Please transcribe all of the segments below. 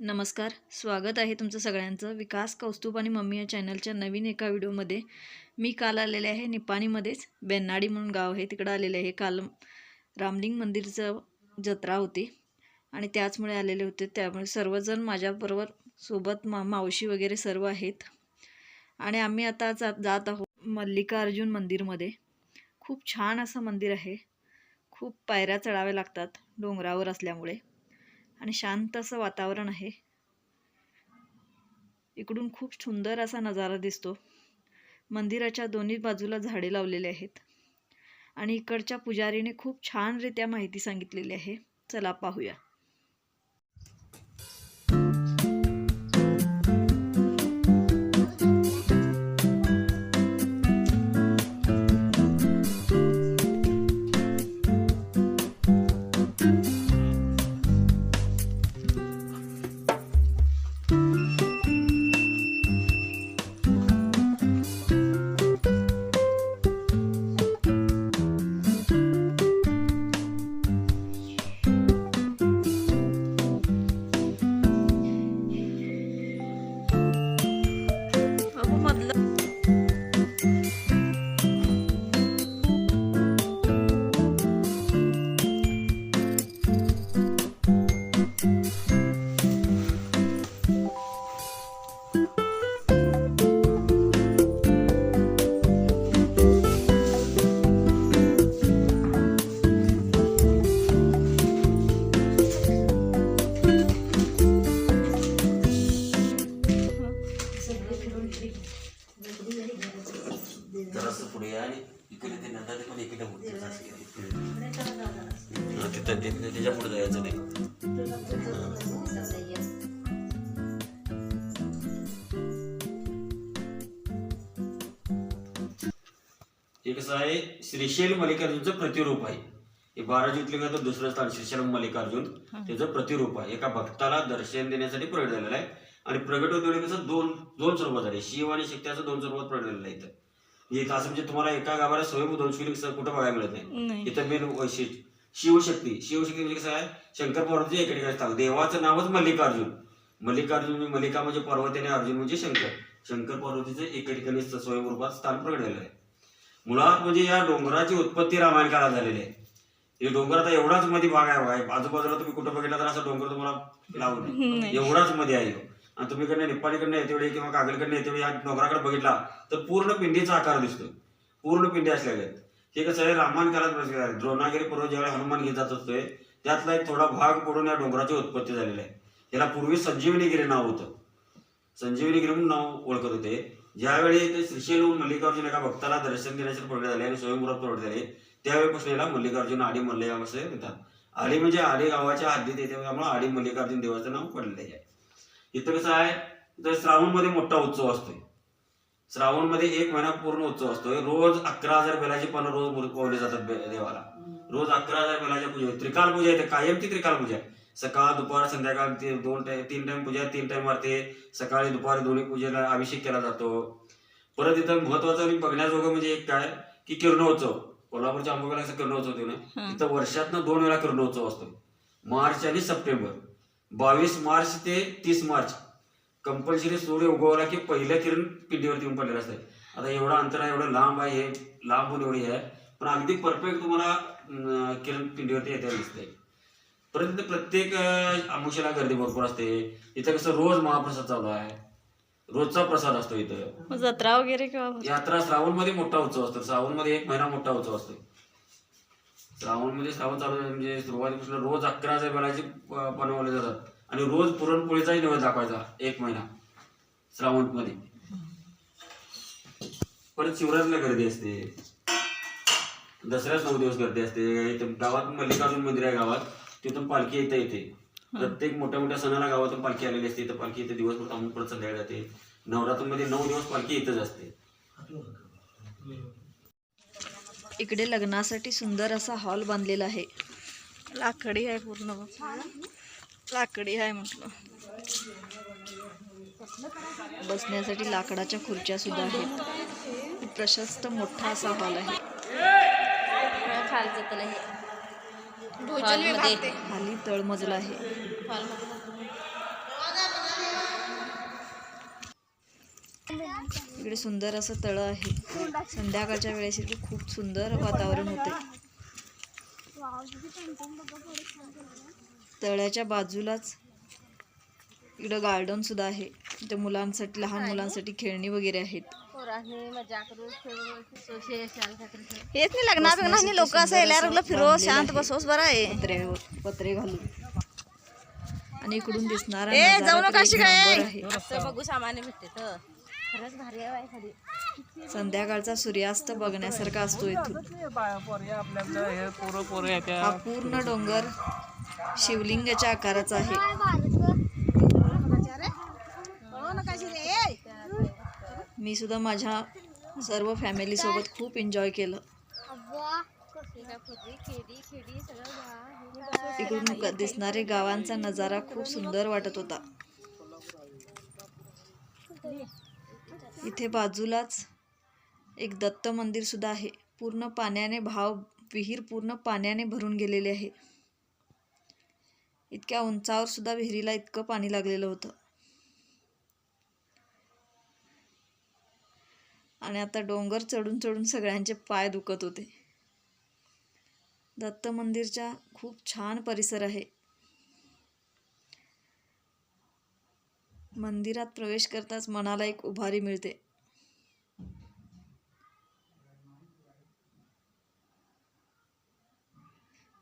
नमस्कार. स्वागत आहे तुमचं सगळ्यांचं. विकास कौस्तुभ आणि मम्मी या चॅनलच्या नवीन एका व्हिडिओमध्ये. मी काल आलेले आहे निपाणीमध्येच. बेन्नाडी म्हणून गाव आहे. तिकडं आलेले आहे. काल रामलिंग मंदिरचं जत्रा होती आणि त्याचमुळे आलेले होते. त्यामुळे सर्वजण माझ्याबरोबर सोबत मा मावशी वगैरे सर्व आहेत. आणि आम्ही आता जा जात आहोत मल्लिकार्जुन मंदिरमध्ये. खूप छान असं मंदिर आहे. खूप पायऱ्या चढाव्या लागतात डोंगरावर असल्यामुळे. आणि शांत असं वातावरण आहे. इकडून खूप सुंदर असा नजारा दिसतो. मंदिराच्या दोन्ही बाजूला झाडे लावलेले आहेत. आणि इकडच्या पुजारीने खूप छानरित्या माहिती सांगितलेली आहे. चला पाहूया. जरासं पुढे आणि इकडे ते नंतर ते पण इकडे. असं. हा, तिथं त्याच्या पुढे जायचं नाही. हे कसं आहे? श्रीशैल मल्लिकार्जुनचं प्रतिरूप आहे. हे बारा ज्योतिर्लिंगाचं दुसरं स्थान श्रीशैल मल्लिकार्जुन. त्याचं प्रतिरूप आहे. एका भक्ताला दर्शन देण्यासाठी प्रगट झालेलं आहे. आणि प्रगट होते कसं दोन दोन स्वरूपात झाले. शिव आणि शक्ती असं दोन स्वरूपात प्रगट झालेलं आहे इथं इथं असं म्हणजे तुम्हाला एका गावाला स्वयंभू दोन शिवलिंग स- कुठं बघायला मिळत नाही. इथं मेन वैशिष्ट्य शिवशक्ती. शिवशक्ती म्हणजे कसं आहे शंकर पार्वती एका ठिकाणी स्थान देवाचं नावच मल्लिकार्जुन. मल्लिकार्जुन म्हणजे मल्लिका म्हणजे पार्वती आणि अर्जुन म्हणजे शंकर. शंकर पार्वतीचं एका ठिकाणी स्वयंरूपात स्थान प्रगट झालेलं आहे. मुळात म्हणजे या डोंगराची उत्पत्ती रामायण काळात झालेली आहे. हे डोंगर आता एवढाच मध्ये भाग आहे बघा. आजूबाजूला तुम्ही कुठं बघितला तर असं डोंगर तुम्हाला लावू नये. नाही. एवढाच मध्ये आहे. आणि तुम्ही कडनं निप्पाणीकडनं येतेवेळी किंवा कागलकडनं येतेवेळी या डोंगराकडे बघितला तर पूर्ण पिंडीचा आकार दिसतो. पूर्ण पिंडी असलेले आहेत. हे कसं आहे रामायण काळात प्रसिद्ध आहे. द्रोणागिरी पर्वत ज्यावेळी हनुमान घेत जात असतोय त्यातला एक थोडा भाग पडून या डोंगराची उत्पत्ती झालेली आहे. याला पूर्वी संजीवनीगिरी नाव होतं. संजीवनीगिरी म्हणून नाव ओळखत होते. ज्यावेळी ते श्रीशैलहून मल्लिकार्जुन एका भक्ताला दर्शन देण्याचे पडले झाले आणि स्वयंवरात पडले झाले त्यावेळीपासून याला मल्लिकार्जुन आडी मल्लया असे म्हणतात. आडी म्हणजे आडी गावाच्या हद्दीत येते त्यामुळे आडी मल्लिकार्जुन देवाचं नाव पडलेलं आहे. इथं कसं आहे इथं श्रावणमध्ये मोठा उत्सव असतोय. श्रावणमध्ये एक महिना पूर्ण उत्सव असतोय. रोज अकरा हजार बेलाची पानं रोज पावली जातात देवाला. रोज अकरा हजार बेलाच्या पूजा. त्रिकाल पूजा येते कायमची त्रिकाल पूजा आहे. सकाळ दुपार संध्याकाळ ते दोन टाइम तीन टाइम पूजा तीन टाइम मारते सकाळी दुपारी दोन्ही पूजेला अभिषेक केला जातो. परत इथं महत्वाचं आणि बघण्याजोगं म्हणजे एक काय की किरणोत्सव. कोल्हापूरच्या अंबाबाला असं किरणोत्सव होते ना. इथं वर्षातनं दोन वेळा किरणोत्सव असतो मार्च आणि सप्टेंबर. बावीस मार्च ते तीस मार्च. कंपल्सरी सूर्य उगवला की पहिलं किरण पिंडीवरती येऊन पडलेलं असतं आता एवढं अंतर आहे एवढं लांब आहे हे लांबून एवढी आहे. पण अगदी परफेक्ट तुम्हाला किरण पिंडीवरती येताना दिसतंय. परत प्रत्येक अं, अमावस्येला गर्दी भरपूर असते. इथं कसं रोज महाप्रसाद चालू आहे. रोजचा प्रसाद असतो इथं. जत्रा वगैरे? यात्रा श्रावणमध्ये मोठा उत्सव असतो. श्रावणमध्ये एक महिना मोठा उत्सव असतो. श्रावणमध्ये श्रावण चालू आहे म्हणजे सुरुवातीपासून रोज अकरा हजार बनवले जातात. आणि रोज पुरणपोळीचाही निवेद दाखवायचा एक महिना. श्रावणमध्ये परत शिवरात्रीला गर्दी असते. दसऱ्यात नऊ दिवस गर्दी असते. गावात मल्लिकार्जुन मंदिर आहे गावात. तिथून पालखी इथं. येते प्रत्येक मोठ्या मोठ्या सणाला गावातून पालखी आलेली असते. तर पालखी इथे दिवसभर थांबून परत संध्याकाळी जाते. नवरात्रमध्ये नऊ दिवस पालखी इथंच असते. इकडे लग्नासाठी सुंदर असा हॉल बांधलेला आहे. लाकडी आहे पूर्ण लाकडी आहे म्हटलं. बसण्यासाठी लाकडाच्या खुर्च्या सुद्धा आहेत. प्रशस्त मोठा असा हॉल आहे. हे खाली तळमजला आहे. इकडे सुंदर असं तळं आहे. संध्याकाळच्या वेळेस इथे खूप सुंदर वातावरण होते. तळ्याच्या बाजूलाच इकडं गार्डन सुद्धा आहे. इथे मुलांसाठी लहान मुलांसाठी खेळणी वगैरे आहेत. हेच नाही लग्नात नाही लोक असं यायला फिरो शांत बसोस बरं आहे. पत्रे पत्रे घालून. आणि इकडून दिसणारा जाऊ नका आहे. बघू सामान्य भेटते तर. खरंच भारी आहे खाली संध्याकाळचा सूर्यास्त बघण्यासारखा असतो इथून. हा पूर्ण डोंगर शिवलिंगाच्या आकाराचा आहे. मी सुद्धा माझ्या सर्व फॅमिली सोबत खूप एन्जॉय केलं. इकडून दिसणारे गावांचा नजारा खूप सुंदर वाटत होता. इथे बाजूलाच एक दत्त मंदिर सुद्धा आहे. पूर्ण पाण्याने भाव विहीर पूर्ण पाण्याने भरून गेलेले आहे. इतक्या उंचावर सुद्धा विहिरीला इतकं पाणी लागलेलं होतं. आणि आता डोंगर चढून चढून सगळ्यांचे पाय दुखत होते. दत्त मंदिरचा खूप छान परिसर आहे. मंदिरात प्रवेश करताच मनाला एक उभारी मिळते.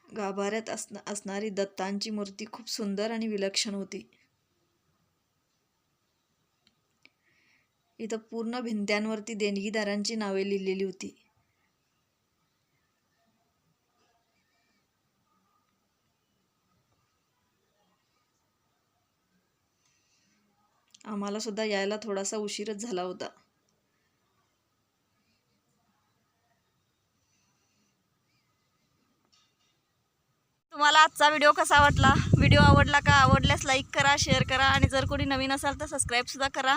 गाभाऱ्यात असण असणारी दत्तांची मूर्ती खूप सुंदर आणि विलक्षण होती. इथं पूर्ण भिंत्यांवरती देणगीदारांची नावे लिहिलेली होती. आम्हाला सुद्धा यायला थोडासा उशीरच झाला होता. तुम्हाला आजचा व्हिडिओ कसा वाटला? व्हिडिओ आवडला का? आवडल्यास लाईक करा शेअर करा आणि जर कोणी नवीन असाल तर सबस्क्राईबसुद्धा करा.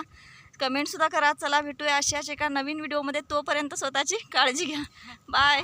कमेंटसुद्धा करा. चला भेटूया अशाच एका नवीन व्हिडिओमध्ये तोपर्यंत स्वतःची काळजी घ्या. बाय